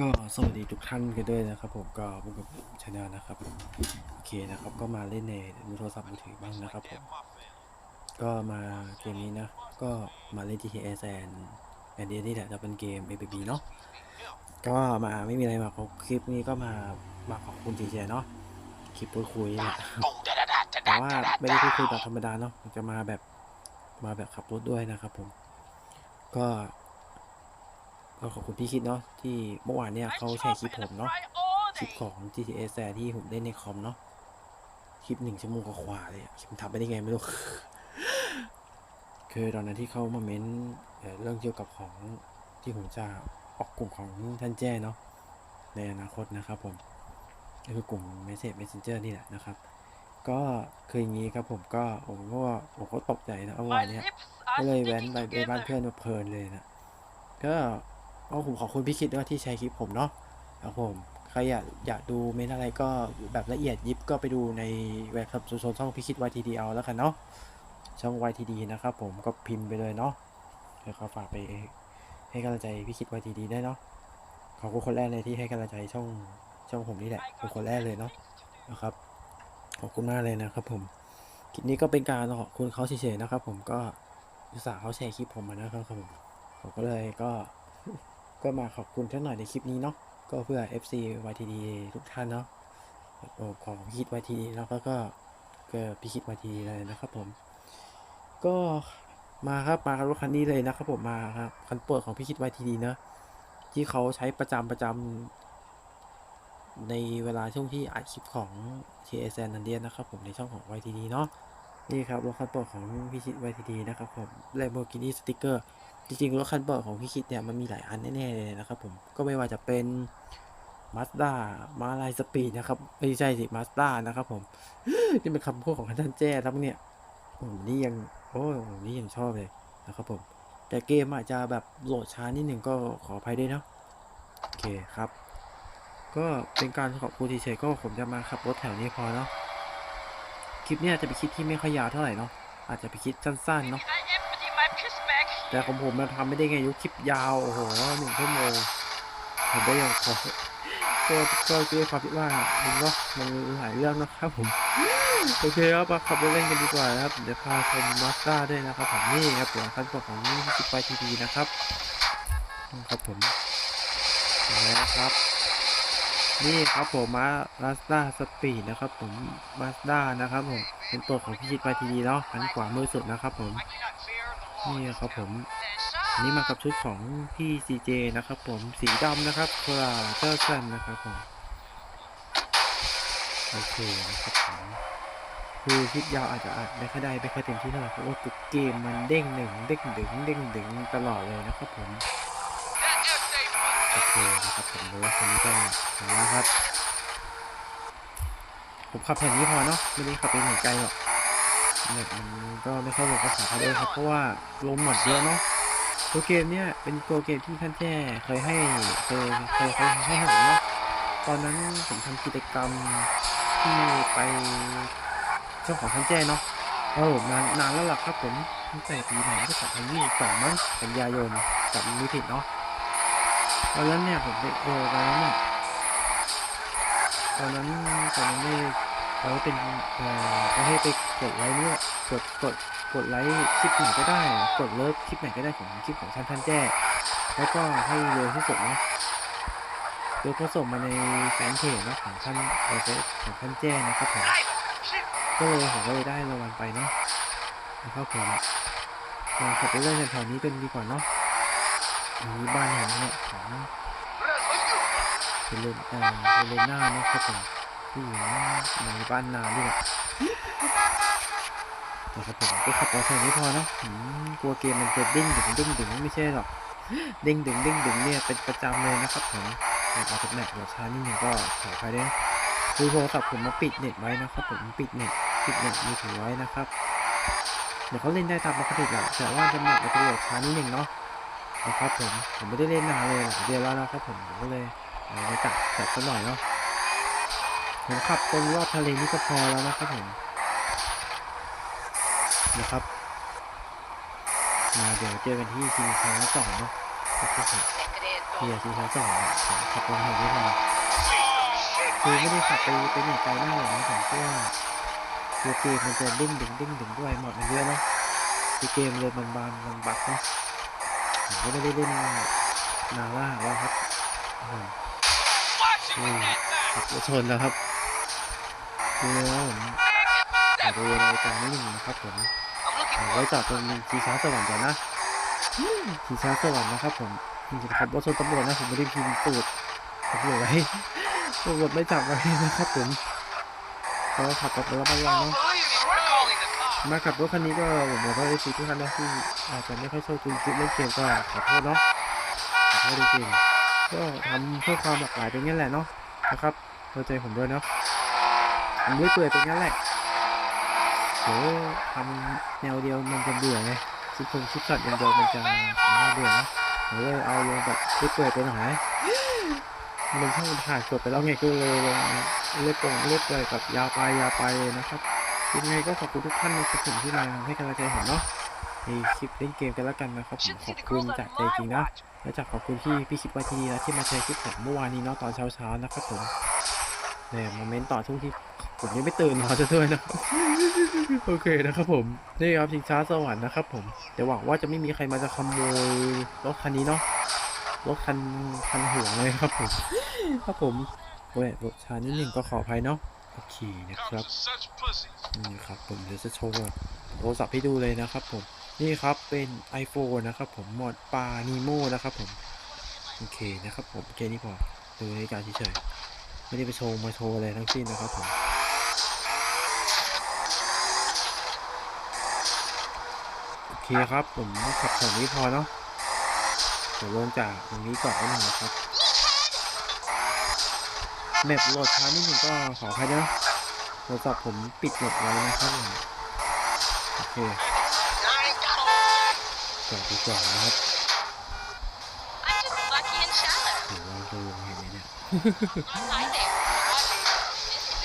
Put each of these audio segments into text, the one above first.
ก็สวัสดีทุกท่านกันด้วยนะครับผมก็พบกับชาแนลนะครับโอเคนะครับก็มาเล่นในมือโทรศัพท์มือถือบ้างนะครับผมก็มาเกมนี้นะ ก็มาเล่น GTA San แอนดี้นี่แหละจะเป็นเกม ABB เนาะก็มาไม่มีอะไรมาขาคลิปนี้ก็มามาขอบคุณทีเเนาะคลิปพูดคุยนี่แหละแต่ว่าไม่ได้พูดคุยแบบธรรมดาเนาะจะมาแบบมาแบบขับรถด้วยนะครับผม ก็ ก็ขอบคุณพี่คิดเนาะที่เมื่อวานเนี่ยเขาแชร์คลิปผมเนาะคลิปของ GTA แซที่ผมเล่นในคอมเนาะคลิปหนึ่งชั่วโมงกว่าๆเลยอะคลิปทำไปได้ไงไม่รู้คือตอนนั้นที่เขามาเม้นเอ่อเรื่องเกี่ยวกับของที่ผมจะออกกลุ่มของท่านแจ้เนาะในอนาคตนะครับผมก็คือกลุ่ม Message Messenger นี่แหละนะครับ ก็คืออย่างนี้ครับผมก็ผมก็ว่าผมก็ตกใจนะเมื่อวานเนี้ยก็เลยแว้นไปไปบ้านเพื่อนมาเพลินเลยนะก็ ก็ผมขอบคุณพี่คิดด้วยที่แชร์คลิปผมเนาะครับผมใครอยากอยากดูเมนอะไรก็แบบละเอียดยิบก็ไปดูในเว็บครับโซนช่องพี่คิด YTD เอาแล้วกันเนาะช่อง YTD นะครับผมก็พิมพ์ไปเลยเนาะเดี๋ยวเขาฝากไปให้กำลังใจพี่คิด YTD ได้เนาะขอบคุณคนแรกเลยที่ให้กำลังใจช่องช่องผมนี่แหละเป็นคนแรกเลยเนาะนะครับขอบคุณมากเลยนะครับผมคลิปนี้ก็เป็นการขอบคุณเขาเฉยๆนะครับ ผมก็อุตส่าห์เขาแชร์คลิปผมมานะครับผมผมก็เลยก็ ก็มาขอบคุณท่านหน่อยในคลิปนี้เนาะก็เพื่อ FC YTD ทุกท่านเนาะโอ้ของคิด YTD แล้วก็ก็ก็พี่คิด YTD เลยนะครับผม ก็มาครับมารถคันนี้เลยนะครับผมมาครับคันโปรดของพี่คิด YTD เนอะที่เขาใช้ประจำประจำในเวลาช่วงที่อัดคลิปของ TSN นันเดียนะครับผมในช่องของ YTD เนาะนี่ครับรถคันโปรดของพี่คิด YTD นะครับผม Lamborghini Sticker จริงๆรถคันโปรดของพี่คิดเนี่ยมันมีหลายอันแน่ๆเลยนะครับผมก็ไม่ว่าจะเป็น Mazda มาลายสปีดนะครับไม่ใช่สิ Mazda นะครับผมนี่เป็นคำพูดของท่านแจ้ครับเนี่ยผมนี่ยังโอ้ยนี่ยังชอบเลยนะครับผม แต่เกมอาจจะแบบโหลดช้านิดหนึ่งก็ขออภัยด้วยเนาะโอเคครับ ก็เป็นการขอบคุณทีเฉยก็ผมจะมาขับรถแถวนี้พอเนาะคลิปเนี้ยจะเป็นคลิปที่ไม่ค่อยยาวเท่าไหร่เนาะอาจจะเป็นคลิปสั้นๆเนาะ แต่ของผมมันทำไม่ได้ไงยุคคลิปยาว โอ้โหหนึ่งชั่วโมงผมก็ยังขอก็ก็ด้วยความที่ว่ามันก็มันหลายเรื่องนะครับผม โอเคครับมาขับรถเล่นกันดีกว่านะครับ เดี๋ยวพาชมมาสด้าด้วยนะครับผมนี่ครับตัวขั้นตอนของนี่สิบไปทีดีนะครับครับผมนะครับ นี่ครับผมมามาสด้าสปีดนะครับ ผมมาสด้านะครับผมเป็นตัวของพี่ชิดไปทีดีเนาะหันขวามือสุดนะครับผม นี่ครับผมอันนี้มากับชุดของพี่ CJ นะครับผมสีดำนะครับคราเจอร์สันนะครับผมโอเคนะครับผมคือคลิปยาวอาจจะอัดไม่ค่อยได้ไม่ค่อยเต็มที่เท่าไหร่เพราะว่าตุกเกมมันเด้งหนึ่งเด้งดึงเด้งดึงตลอดเลยนะครับผมโอเคนะครับผมรู้ว่าคนนี้ต้องถึงแล้วครับ ผมขับแผ่นนี้พอเนาะไม่ได้ขับไปไหนไกลหรอก เน็ตมันก็ไม่เข้าหลบภาษาเขาด้วยครับเพราะว่าลมหมดเยอะเนาะตัวเกมเนี่ยเป็นตัวเกมที่ท่านแจ้เคยให้เคยเคยเคยให้ผมเนาะตอนนั้นผมทำกิจกรรมที่ไปช่องของท่านแจ้เนาะโอ้นานนานแล้วล่ะครับผมตั้งแต่ปีไหนก็สองพันยี่สิบสองมั้งกันยายนจำไม่ผิดเนาะตอนนั้นเนี่ยผมไปโดนตอนนั้นเนี่ยตอนนั้นตอนนั้นไม่ เขาเป็นเอ่อเขาให้ไปกดไลค์เนี่ยกดกดกดไลค์คลิปไหนก็ได้ กดเลิฟคลิปไหนก็ได้ของคลิปของท่านท่านแจ้แล้วก็ให้เร็วที่สุดนะโดยก็ส่งมาในแฟนเพจนะของท่านเอฟของท่านแจ้นะครับผมก็เลยผมก็เลยได้รางวัลไปเนาะนะครับผมมาขับไปเล่นแถวนี้เป็นดีกว่าเนาะอันนี้บ้านแห่งนี้เนี่ยของเฮเลนเอ่อเฮเลน่านะครับผม ผู้หญิงในบ้านนาด้วยนะครับผมก็ขับเอาแค่นี้พอเนาะกลัวเกมมันจะเด้งดึงเด้งดึงไม่ใช่หรอกเด้งดึงเด้งดึงเนี่ยเป็นประจำเลยนะครับผมแต่เอาจากแมปหัวช้านี่ยังก็ขออภัยด้วยคือโทรศัพท์ผมมาปิดเน็ตไว้นะครับผมปิดเน็ตปิดเน็ตมือถือไว้นะครับเดี๋ยวเขาเล่นได้ตามปกติแหละแต่ว่าจะแมปมันจะโหลดช้านิดหนึ่งเนาะนะครับผมผมไม่ได้เล่นนานเลยหลายเดือนแล้วนะครับผมผมก็เลยเอามาจัดจัดซะหน่อยเนาะ ผมขับตรงรอบทะเลนี่ก็พอแล้วนะครับผมนะครับมาเดี๋ยวเจอกันที่ชิงช้าสองเนาะนะครับผมเฮียที่เขาสอนอะผมขับรถเห็นที่พอคือไม่ได้ขับไปไปไหนไกลมากหรอกนะผมเชื่อคือเกมมันจะดิ้งดึงดิ้งดึงด้วยหมดมันเยอะเนาะคือเกมเลยมันบานมันบักเนาะผมก็ไม่ได้เล่นนาล่าแล้วครับอืมอืมขับรถชนแล้วครับ ดูแล้วผมขอดูรายการนิดหนึ่งนะครับผมไว้จอดตรงชีช้าสวรรค์ก่อนนะชีช้าสวรรค์นะครับผมจริงๆขับรถชนตำรวจนะผมไม่ได้พิมพ์ตูดตำรวจไว้ตำรวจไม่จับไว้นะครับผมก็ขับรถระมัดระวังเนาะมาขับรถคันนี้ก็ผมบอกว่าไอ้ซีทุกท่านนะที่อาจจะไม่ค่อยโชคดีเล่นเกมก็ขอโทษเนาะขอโทษจริงๆก็ทำเพื่อความหลากหลายเป็นงั้แหละเนาะนะครับเข้าใจผมด้วยเนาะ ผมไม่เปื่อยเป็นงั้นแหละเดี๋ยวทำแนวเดียวมันจะเบื่อไงคิดคงคิดสัตอย่างเดียวมันจะน่าเบื่อนะผมเลยเอาลงแบบไม่เปื่อยไปหน่อยนะมันช่างผ่านจบไปแล้วไงก็เลยลงเล่นตรงเล่นเปื่อยกับยาวไปยาวไปเลยนะครับยังไงก็ขอบคุณทุกท่านนะครับผมที่มาให้กำลังใจผมเนาะในคลิปเล่นเกมกันแล้วกันนะครับผมขอบคุณจากใจจริงนะและจากขอบคุณที่พี่คิดไว้ที่ดีนะที่มาแชร์คลิปผมเมื่อวานนี้เนาะตอนเช้าๆนะครับผม เนี่ยโมเมนต์ต่อช่วงที่ผมยังไม่ตื่นนอนจะด้วยนะ โอเคนะครับผม นี่ครับชิงช้าสวรรค์นะครับผมเดี๋ยวหวังว่าจะไม่มีใครมาจะขโมยรถคันนี้เนาะรถคันคันหัวเลยครับผมครับผมโอ้ยรถช้านิดหนึ่งก็ขออภัยเนาะโอเคนะครับนี่ครับผมเดี๋ยวจะโชว์โทรศัพท์ให้ดูเลยนะครับผมนี่ครับเป็น iPhone นะครับผมหมดปลานีโมนะครับผมโอเคนะครับผมแค่นี้พอดูในการเฉยๆ ไม่ได้ไปโชว์มาโชว์อะไรทั้งสิ้นนะครับผมโอเคครับผมขับแถวนี้พอเนาะเดี๋ยวลงจากตรงนี้ก่อนนิดนึงนะครับแมปโหลดช้านิดนึงก็ขออภัยนะโทรศัพท์ผมปิดหมดไว้นะครับผมโอเค I ain't got a จอดดีกว่านะครับ I'm just lucky and shallow. เดี๋ยวเราจะลงเห็นไหมเนี่ย Hi there.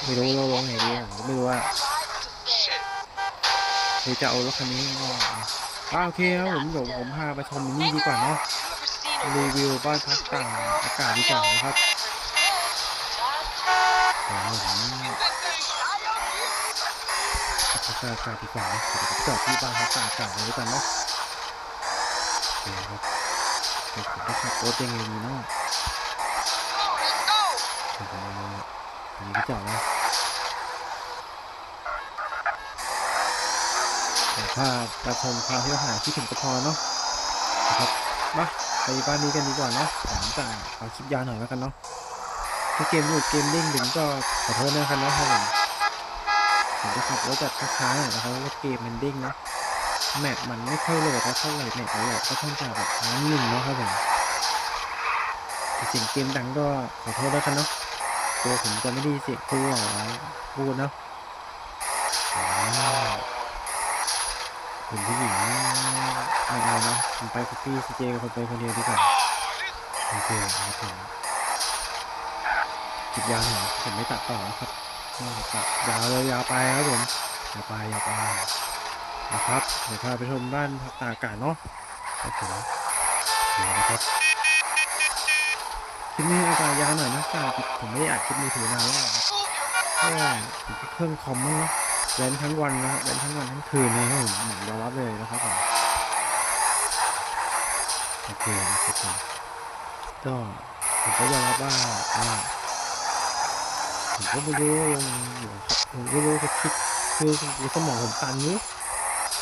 ไม่รู้เราลงไหนดีผมก็ไม่รู้ว่า shit. เดี๋ยวจะเอารถคันนี้ก็อ่าโอเคครับผมเดี๋ยวผมพาไปชมนี่ดีกว่าเนาะรีวิวบ้านพักต่างอากาศดีกว่านะครับเดี๋ยวผม that thing? พักอากาศดีกว่านะเดี๋ยวจอดที่บ้านพักต่างอากาศเลยดีกว่าเนาะโอเคครับเดี๋ยวผมจะขับรถยังไงดีเนาะ ผมอันนี้ก็จอดนะแต่ถ้าจะชมความที่เราหาที่ถึงก็พอเนาะนะครับมาไปบ้านนี้กันดีกว่าเนาะผมจะเอาคลิปยาวหน่อยแล้วกันเนาะถ้าเกมหลุดเกมเด้งดึงก็ขอโทษนะครับเนาะครับผมผมจะขับรถแบบช้าๆหน่อยนะครับเพราะว่าเกมมันเด้งเนาะแมปมันไม่ค่อยโหลดแล้วเท่าไหร่แมปมันโหลดก็ต้องจากแบบช้านิดนึงเนาะครับผมแต่เสียงเกมดังก็ขอโทษแล้วกันเนาะ ตัวผมจะไม่ได้เสียงตัวพูดเนาะผมผู้หญิงไม่เอานะผมไปกับพี่ซีเจกับคนไปคนเดียวดีกว่าโอเคครับผมจิบยาวหน่อยผมไม่ตัดต่อครับไม่ตัดยาวเลยยาวไปครับผมยาวไปยาวไปนะครับเดี๋ยวพาไปชมบ้านตากอากาศเนาะครับผมเดี๋ยวนะครับ คลิปนี้อากาศยาวหน่อยนะจากผมไม่ได้อัดคลิปมือถือนานแล้วนะครับเพราะว่าเครื่องคอมมั้งเนาะเล่นทั้งวันนะครับเล่นทั้งวันทั้งคืนเลยครับผมยอมรับเลยนะครับผมโอเคนะครับผมก็ผมก็ยอมรับว่าอ่าผมก็ไม่รู้ยังอยู่ผมไม่รู้จะคิดคือสมองผมตันอยุ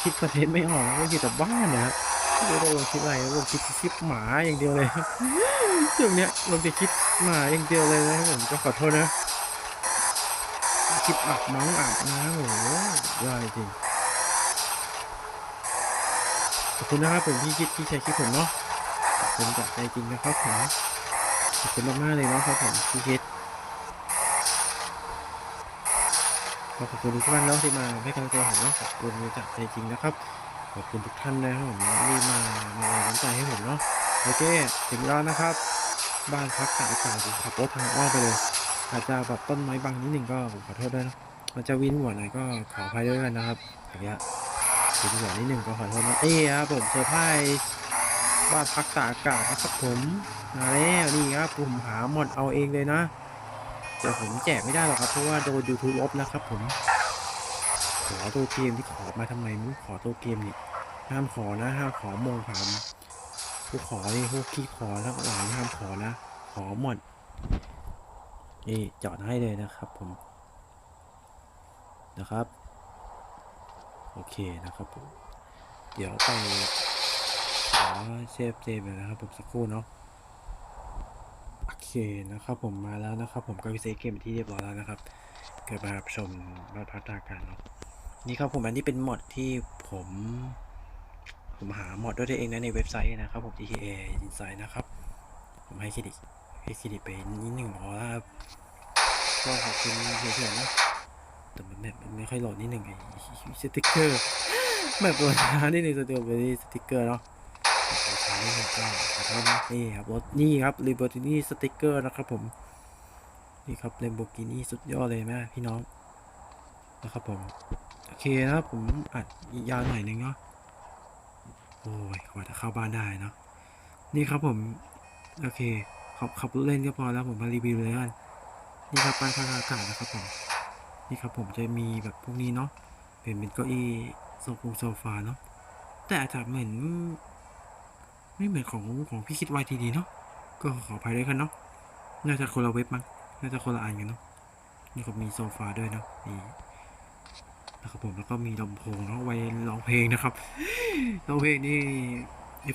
คิดคอนเทนต์ไม่ออกก็อยู่แต่บ้านนะฮะไม่รู้ว่าลงคลิปอะไรลงคลิปคลิปหมาอย่างเดียวเลยครับ ช่วงเนี้ยลงแต่คลิปมาอย่างเดียวเลยนะครับผมก็ขอโทษนะคลิปอาบน้องอาบน้ำโอ้โหยอดจริงขอบคุณนะครับผมที่คิดที่ใช้คลิปผมเนาะขอบคุณจากใจจริงนะครับผมขอบคุณมากๆเลยเนาะครับผมที่คิดขอขอบคุณทุกท่านเนาะที่มาให้กำลังใจผมเนาะขอบคุณจากใจจริงนะครับขอบคุณทุกท่านนะครับผมที่มามาแรงน้ำใจให้ผมเนาะ โอเคถึงแล้วนะครับ บ้านพักตากอากาศผมขับรถทางอ้อมไปเลย อาจจะแบบต้นไม้บังนิดหนึ่งก็ผมขอโทษด้วยนะมันจะวินหัวหน่อยก็ขออภัยด้วยกันนะครับอย่างเงี้ยวินหัวนิดหนึ่งก็ขอโทษนะเอ้ครับผมเซอร์ไพรส์บ้านพักตากอากาศนะครับผมมาแล้วนี่ครับผมหาหมดเอาเองเลยนะแต่ผมแจกไม่ได้หรอกครับเพราะว่าโดนยูทูบลบนะครับผมขอตัวเกมที่ขอมาทำไมมึงขอตัวเกมนี่ห้ามขอนะห้ามขอมงผาม กขอนี่พวกขี้ขอทั้งหลายห้ามขอนะ ขอหมด นี่จอดให้เลยนะครับผม นะครับ โอเคนะครับผม เดี๋ยวไปขอเชฟเจมเลยนะครับผมสักครู่เนาะโอเคนะครับผมมาแล้วนะครับ ผมก็วิเศษเกมที่เรียบร้อยแล้วนะครับเกิดมารับชมมาพัฒนาการเนาะนี่ครับผมอันนี้เป็นหมดที่ผม ผมหามอดด้วยตัวเองนะในเว็บไซต์นะครับผม TKA Insight นะครับ ผมให้เครดิตให้เครดิตไปนิดหนึ่งพอแล้วครับก็ขอบคุณเฉยๆนะแต่มันแบบมันไม่ค่อยโหลดนิดหนึ่งไอ้สติ๊กเกอร์แบบโหลดช้านิดหนึ่งสติ๊กเกอร์สติ๊กเกอร์เนาะโหลดช้านิดหนึ่งก็ขอโทษนะนี่ครับรถนี่ครับ Lamborghini สติ๊กเกอร์นะครับผมนี่ครับ Lamborghini สุดยอดเลยแม่พี่น้องนะครับผมโอเคนะครับผมอัดยาวหน่อยนึงเนาะ โอ้ยกว่าจะเข้าบ้านได้เนาะนี่ครับผม โอเคขับขับรถเล่นก็พอแล้วผมมารีวิวเลยกันนี่ครับป้ายพักอากาศนะครับผมนี่ครับผมจะมีแบบพวกนี้เนาะเป็นเป็นเก้าอี้โซฟงโซฟาเนาะแต่อาจจะเหมือนไม่เหมือนของของพี่คิดไวทีดีเนาะก็ขออภัยด้วยกันเนาะน่าจะคนละเว็บมั้งน่าจะคนละอันกันเนาะนี่ก็มีโซฟาด้วยเนาะนี่นะครับผมแล้วก็มีลำโพงเนาะไว้ร้องเพลงนะครับ ร้องเพลงนี่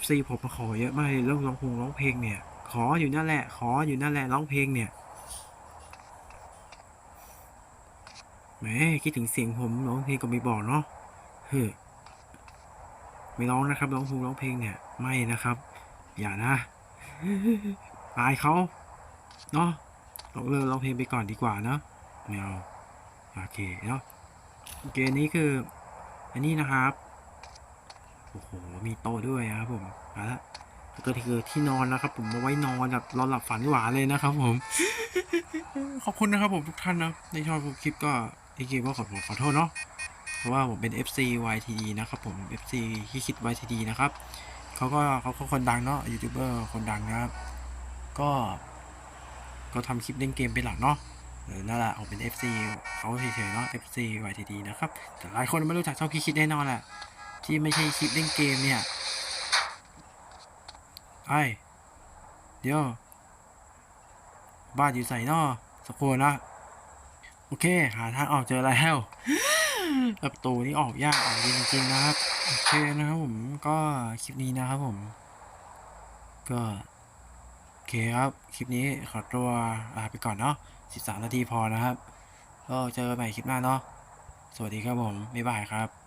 FC ผมมาขอเยอะมากเลยเรื่องร้องเพลงร้องเพลงเนี่ย ขออยู่นั่นแหละ ขออยู่นั่นแหละร้องเพลงเนี่ยแหมคิดถึงเสียงผมร้องเพลงก็ไม่บอกเนาะเฮ้ไม่ร้องนะครับร้องเพลงร้องเพลงเนี่ย ไม่นะครับ อย่านะอายเขาเนาะเราเลิกร้องเพลงไปก่อนดีกว่าเนาะไม่เอาโอเคเนาะโอเคอันนี้คือ อันนี้นะครับ โอ้โห มีโต๊ะด้วยนะครับผมมาละแล้วก็คือที่นอนนะครับผมมาไว้นอนแบบนอนหลับฝันหวานเลยนะครับผม ขอบคุณนะครับผมทุกท่านนะในชอบคลิปก็อีกทีก็ขอขอโทษเนาะเพราะว่าผมเป็น FC YTD นะครับผม FC ที่คิด YTD นะครับเขาก็เขาก็คนดังเนาะยูทูบเบอร์คนดังนะครับ ก็ ก็ทำคลิปเล่นเกมเป็นหลักเนาะนั่นแหละผมเป็น FC เขาเฉยๆเนาะ FC YTD นะครับแต่หลายคนไม่รู้จักชอบคีคิดแน่นอนแหละ ที่ไม่ใช่คลิปเล่นเกมเนี่ยไอเดี๋ยว บ้านอยู่ใส่นอสักคนนะ โอเค หาทางออกเจอแล้วประตูนี้ออกยากออกจริงๆนะครับ โอเคนะครับผมก็คลิปนี้นะครับผม ก็โอเคครับ คลิปนี้ขอตัวลาไปก่อนเนาะ13 นาทีพอนะครับ ก็เจอกันใหม่คลิปหน้าเนาะสวัสดีครับผม บ๊ายบายครับ